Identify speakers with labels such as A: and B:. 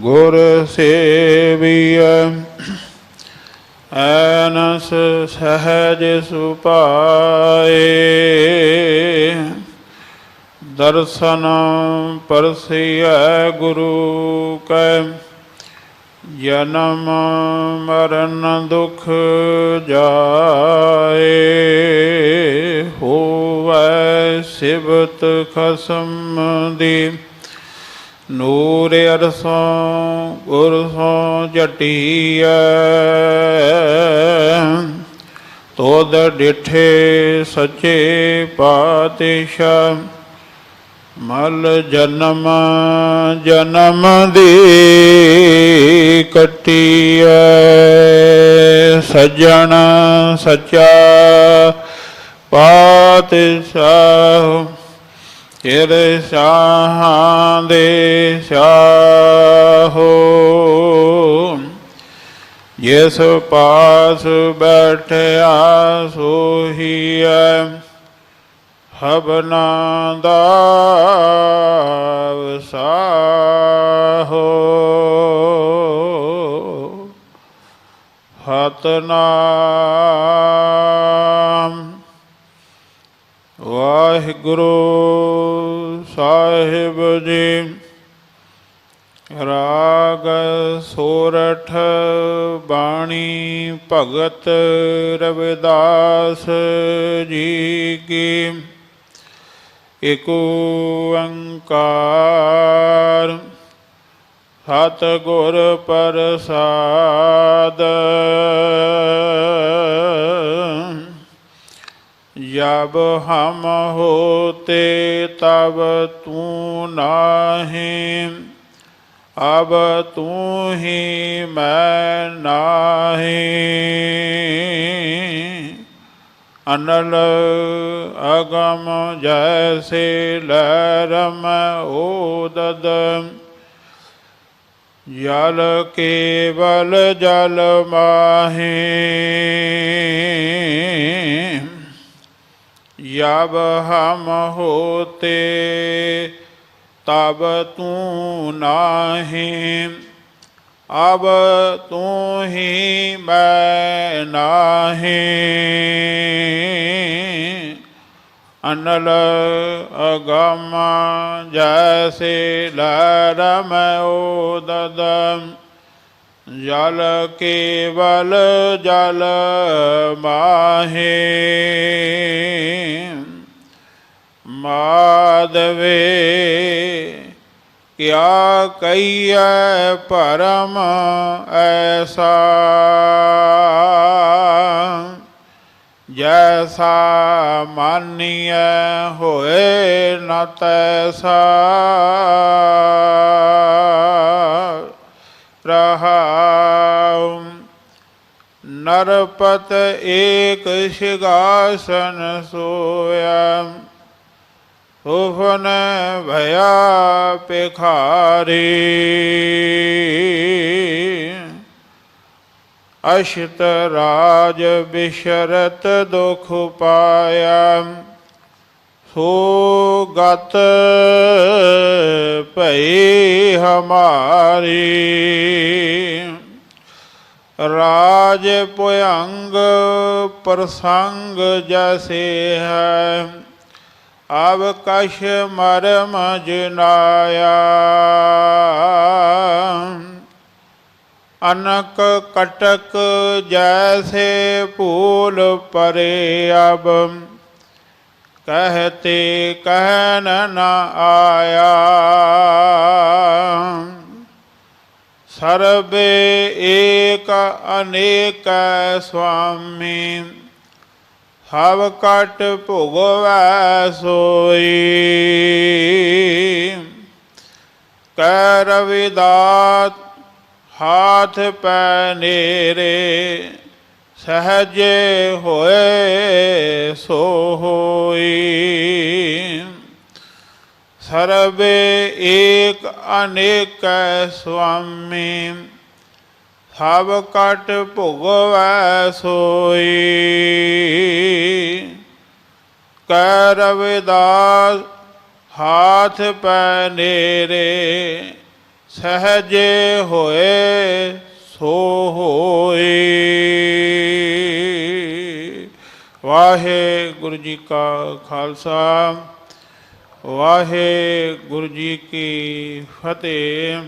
A: ਗੁਰ ਸੇਵੀਐ। ਐਨਸ ਸਹਜ ਸੁਪਾਏ। ਦਰਸ਼ਨ ਪਰਸਿਐ ਗੁਰੂ ਕੈ। ਜਨਮ ਮਰਨ ਦੁਖ ਜਾਏ। ਹੋਵੈ ਸਿਵਤ ਖਸਮ ਦੀ। ਨੂਰ ਅਰਸੋਂ ਗੁਰ ਸੋਂ ਜਟੀਐ ਤੋਦ ਡਿਠੇ ਸੱਚੇ ਪਾਤਸ਼ਾਹ, ਮਲ ਜਨਮ ਜਨਮ ਦੀ ਕਟੀਐ। ਸਜਣ ਸਚਾ ਪਾਤਸ਼ਾਹ। हो यदशादेशाहो। यसु बैठ आसो सोहिय हबनादाव साहो हतनाम। वाहिगुरु ਦਾ ਜੀ। ਰਾਗ ਸੋਰਠ ਬਾਣੀ ਭਗਤ ਰਵਿਦਾਸ ਜੀ ਕੀ। ਏਕ ਓੰਕਾਰ ਸਤ ਗੁਰ ਪ੍ਰਸਾਦ जब हम होते तब तू नाही अब तू ही मैं नाही अनल अगम जैसे लहरम ओदद जल केवल जल माहे जब हम होते तब तू नाही अब तू ही मैं नाही अनल अगम जैसे लरम ओददम ਜਲ ਕੇਵਲ ਜਲ ਮਾਹੇ। ਮਾਦਵੇ ਕਿਆ ਕਈਐ ਪਰਮ ਐਸਾ? ਜੈਸਾ ਮਾਨੀਐ ਹੋਏ ਨ ਤੈਸਾ। ਰਹਾਉ ਨਰਪਤ ਏਕ ਸਿਗਾਸਨ ਸੋਇਆ ਹੁਫਨ ਭਇਆ ਪਿਖਾਰੀ ਅਸ਼ਤ ਰਾਜ ਬਿਸ਼ਰਤ ਦੁਖ ਪਾਇਆ ਸੋ ਗਤ ਭਈ ਹਮਾਰੀ। ਰਾਜ ਪੁਯੰਗ ਪ੍ਰਸੰਗ ਜੈਸੇ ਹੈ ਅਬ ਕਸ਼ ਮਰਮ ਜਨਾਇਆ। ਅਨਕ ਕਟਕ ਜੈਸੇ ਭੂਲ ਪਰੇ ਅਬ। ਕਹਤੇ ਕਹਿਨ ਨ ਆਇਆ। ਸਰਬੇ ਏਕ ਅਨੇਕ ਸੁਆਮੀ, ਹਵ ਕਟ ਭੁਗਵੈ ਸੋਈ। ਕਹਿ ਰਵਿਦਾਤ ਹਾਥ ਪੈ ਨੇਰੇ, ਸਹਜੇ ਹੋਏ ਸੋ। ਸਰਵੇ ਏਕ ਅਨੇਕ ਸੁਆਮੀ, ਸਭ ਕਟ ਭੁਗਵੈ ਸੋਈ। ਕੈ ਰਵਿਦਾਸ, ਹਾਥ ਪੈ ਨੇਰੇ, ਸਹਜੇ ਹੋਏ ਸੋ ਹੋਏ ਵਾਹਿਗੁਰੂ ਜੀ ਕਾ ਖਾਲਸਾ। ਵਾਹਿਗੁਰੂ ਜੀ ਕੀ ਫਤਿਹ।